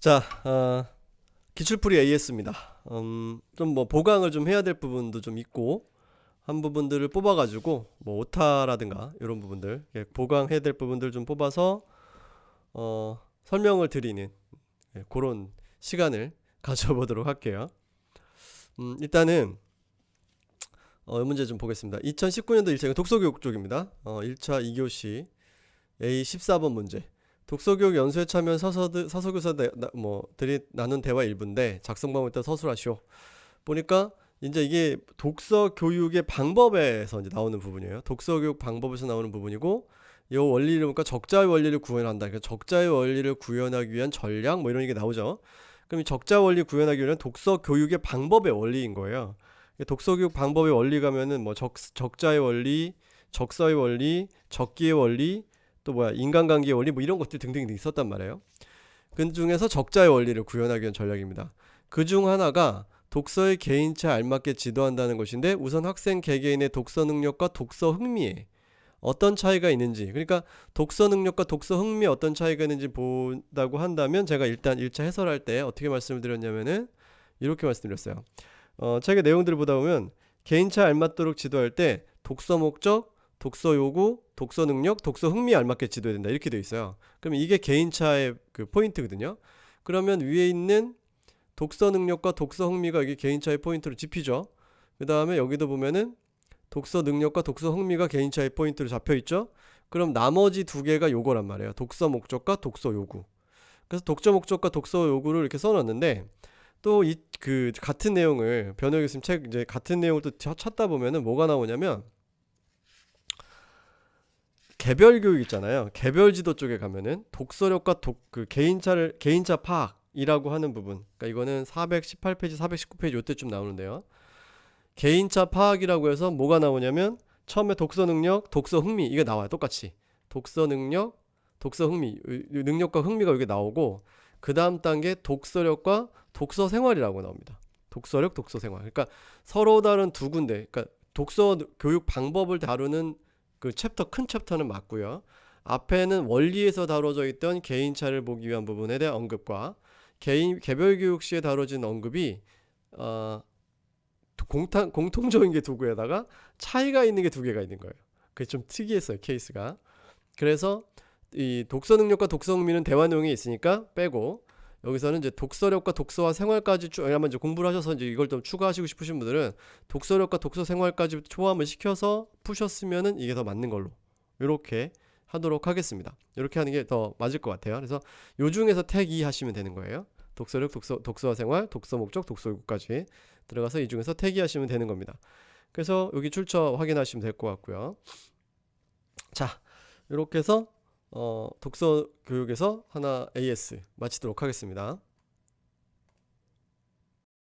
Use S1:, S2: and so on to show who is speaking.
S1: 자, 어, 기출풀이 AS입니다. 음, 좀 뭐 보강을 좀 해야 될 부분도 좀 있고 한 부분들을 뽑아가지고 뭐 오타라든가 이런 부분들 예, 보강해야 될 부분들 좀 뽑아서 어, 설명을 드리는 예, 그런 시간을 가져보도록 할게요. 음, 일단은 어, 이 문제 좀 보겠습니다. 2019년도 1차 독서교육 쪽입니다. 어, 1차 2교시 A 14번 문제. 독서교육 연수에 참여한 서서드, 서서교사 대, 나, 뭐 들이 나눈 대화 일부인데 작성 방법에 따라 서술하시오. 보니까 이제 이게 독서 교육의 방법에서 이제 나오는 부분이에요. 독서 교육 방법에서 나오는 부분이고 이 원리를 보니까 적자의 원리를 구현한다. 그러니까 적자의 원리를 구현하기 위한 전략 뭐 이런 게 나오죠. 그럼 이 적자 원리 구현하기 위한 독서 교육의 방법의 원리인 거예요. 독서 교육 방법의 원리 가면은 뭐 적, 적자의 원리, 적서의 원리, 적기의 원리, 또 뭐야 인간관계의 원리 뭐 이런 것들 등등등 있었단 말이에요. 그 중에서 적자의 원리를 구현하기 위한 전략입니다. 그 중 하나가 독서의 개인차에 알맞게 지도한다는 것인데 우선 학생 개개인의 독서 능력과 독서 흥미에 어떤 차이가 있는지 그러니까 독서 능력과 독서 흥미에 어떤 차이가 있는지 본다고 한다면 제가 일단 1차 해설할 때 어떻게 말씀을 드렸냐면은 이렇게 말씀드렸어요. 어, 책의 내용들을 보다 보면 개인차에 알맞도록 지도할 때 독서 목적, 독서 요구, 독서 능력, 독서 흥미에 알맞게 지도해야 된다 이렇게 되어 있어요. 그럼 이게 개인차의 그 포인트거든요. 그러면 위에 있는 독서 능력과 독서 흥미가 이게 개인차의 포인트로 집히죠. 그 다음에 여기도 보면은 독서 능력과 독서 흥미가 개인차의 포인트로 잡혀 있죠. 그럼 나머지 두 개가 요거란 말이에요. 독서 목적과 독서 요구. 그래서 독서 목적과 독서 요구를 이렇게 써놨는데 또 이 그 같은 내용을 변호 교수님 책 이제 같은 내용을 또 차- 찾다 보면은 뭐가 나오냐면 개별 교육 있잖아요. 개별 지도 쪽에 가면은 독서력과 독 그 개인차를 개인차 파악이라고 하는 부분. 그러니까 이거는 418페이지, 419페이지 요때쯤 나오는데요. 개인차 파악이라고 해서 뭐가 나오냐면 처음에 독서 능력, 독서 흥미 이게 나와요. 똑같이. 독서 능력, 독서 흥미, 능력과 흥미가 여기 나오고 그 다음 단계 독서력과 독서 생활이라고 나옵니다. 독서력, 독서 생활. 그러니까 서로 다른 두 군데. 그러니까 독서 교육 방법을 다루는 그 챕터 큰 챕터는 맞고요. 앞에는 원리에서 다뤄져 있던 개인차를 보기 위한 부분에 대한 언급과 개인 개별 교육 시에 다뤄진 언급이 어, 공탄, 공통적인 게 두 개에다가 차이가 있는 게 두 개가 있는 거예요. 그게 좀 특이했어요 케이스가. 그래서 이 독서 능력과 독서 흥미는 대화 내용이 있으니까 빼고 여기서는 이제 독서력과 독서와 생활까지 쭉 왜냐면 이제 공부를 하셔서 이제 이걸 좀 추가하시고 싶으신 분들은 독서력과 독서 생활까지 초함을 시켜서 푸셨으면은 이게 더 맞는 걸로 이렇게 하도록 하겠습니다. 이렇게 하는 게 더 맞을 것 같아요. 그래서 요 중에서 택 2 하시면 되는 거예요. 독서력, 독서, 독서와 생활, 독서 목적, 독서 요구까지 들어가서 이 중에서 택 2 하시면 되는 겁니다. 그래서 여기 출처 확인하시면 될 것 같고요. 자, 이렇게 해서 어, 독서 교육에서 하나 AS 마치도록 하겠습니다.